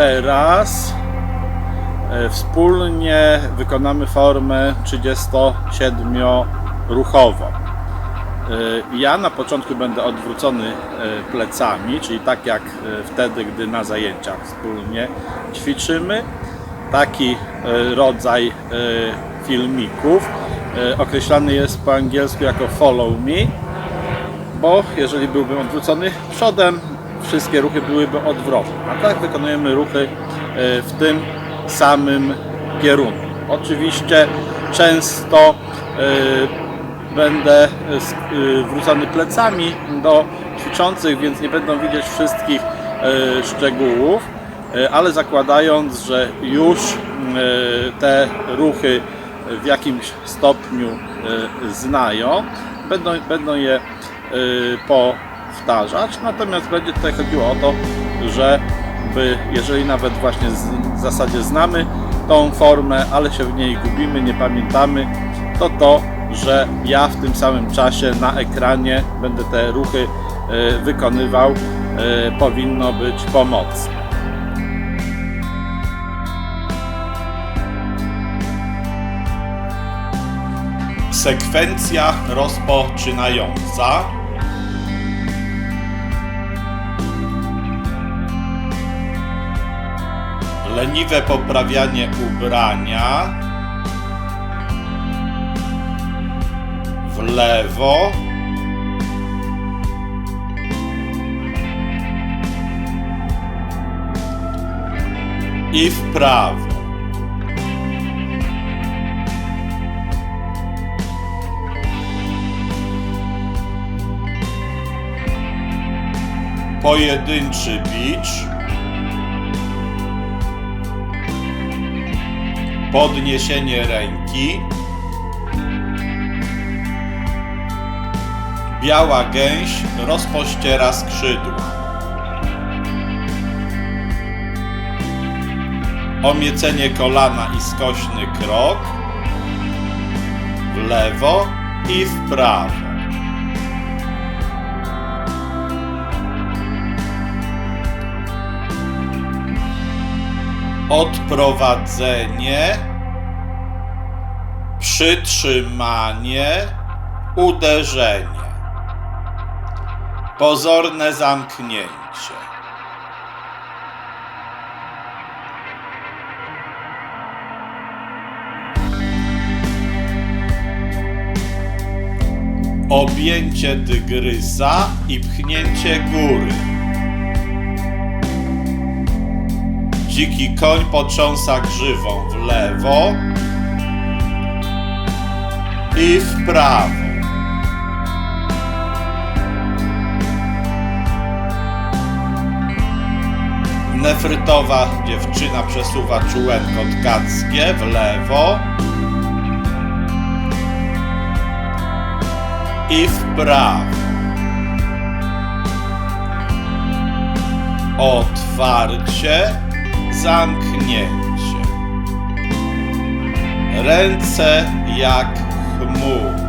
teraz e, wspólnie wykonamy formę 37-ruchową. E, Ja na początku będę odwrócony e, plecami, czyli tak jak wtedy, gdy na zajęciach wspólnie ćwiczymy. Taki rodzaj filmików określany jest po angielsku jako follow me, bo jeżeli byłbym odwrócony przodem, wszystkie ruchy byłyby odwrotne. A tak wykonujemy ruchy e, w tym samym kierunku. Oczywiście często e, będę e, wrócony plecami do ćwiczących, więc nie będą widzieć wszystkich szczegółów, ale zakładając, że już te ruchy w jakimś stopniu znają, będą, będą je e, powtarzać. Natomiast będzie tutaj chodziło o to, żeby jeżeli nawet właśnie w zasadzie znamy tą formę, ale się w niej gubimy, nie pamiętamy, to to, że ja w tym samym czasie na ekranie będę te ruchy e, wykonywał, e, powinno być pomocne. Sekwencja rozpoczynająca. Leniwe poprawianie ubrania. W lewo. I w prawo. Pojedynczy bicz. Podniesienie ręki. Biała gęś rozpościera skrzydła. Omiecenie kolana i skośny krok. W lewo i w prawo. Odprowadzenie, przytrzymanie, uderzenie, pozorne zamknięcie. Objęcie tygrysa i pchnięcie góry. Dziki koń potrząsa grzywą w lewo i w prawo. Nefrytowa dziewczyna przesuwa czułenko tkackie w lewo i w prawo. Otwarcie, zamknięcie. Ręce jak chmury.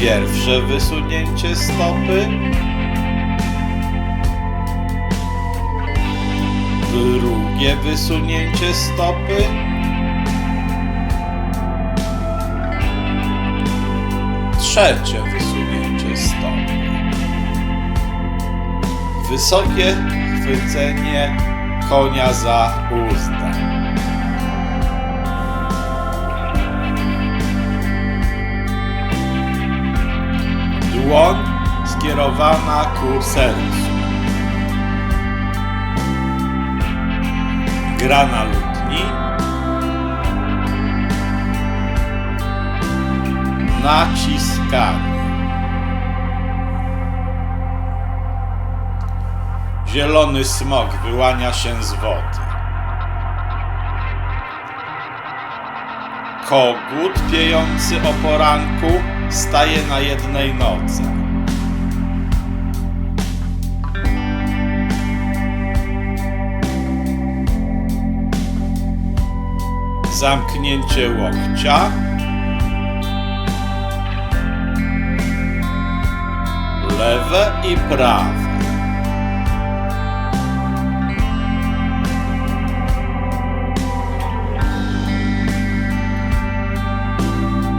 Pierwsze wysunięcie stopy. Drugie wysunięcie stopy. Trzecie wysunięcie stopy. Wysokie chwycenie konia za uzdę. Dłoń skierowana ku sercu. Gra na lutni. Naciskanie. Zielony smok wyłania się z wody. Kogut piejący o poranku staje na jednej nodze. Zamknięcie łokcia. Lewe i prawe.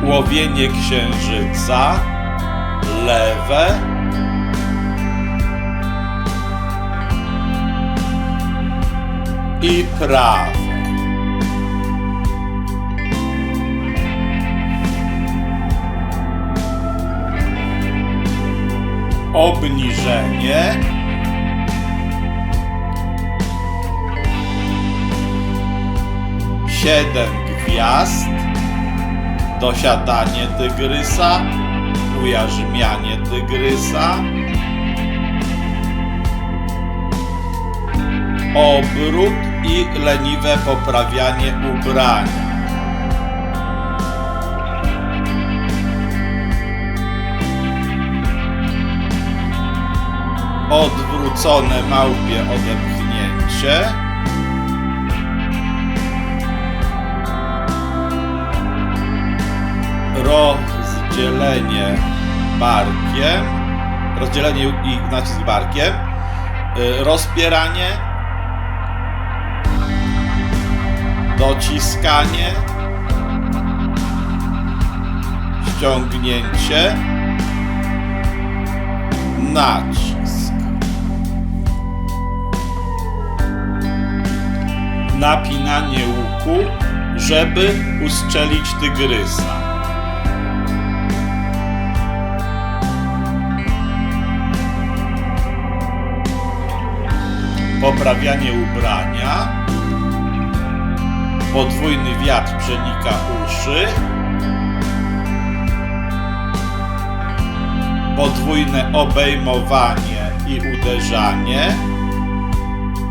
Łowienie księżyca. Lewe. I prawe. Obniżenie. Siedem gwiazd. Dosiadanie tygrysa. Ujarzmianie tygrysa. Obrót i leniwe poprawianie ubrania. Odwrócone małpie odepchnięcie. Rozdzielenie barkiem. Rozdzielenie i nacisk barkiem. Y, Rozpieranie. Dociskanie. Ściągnięcie. Nacisk. Napinanie łuku, żeby ustrzelić tygrysa. Poprawianie ubrania. Podwójny wiatr przenika uszy. Podwójne obejmowanie i uderzanie.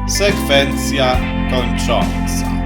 Sekwencja kończąca.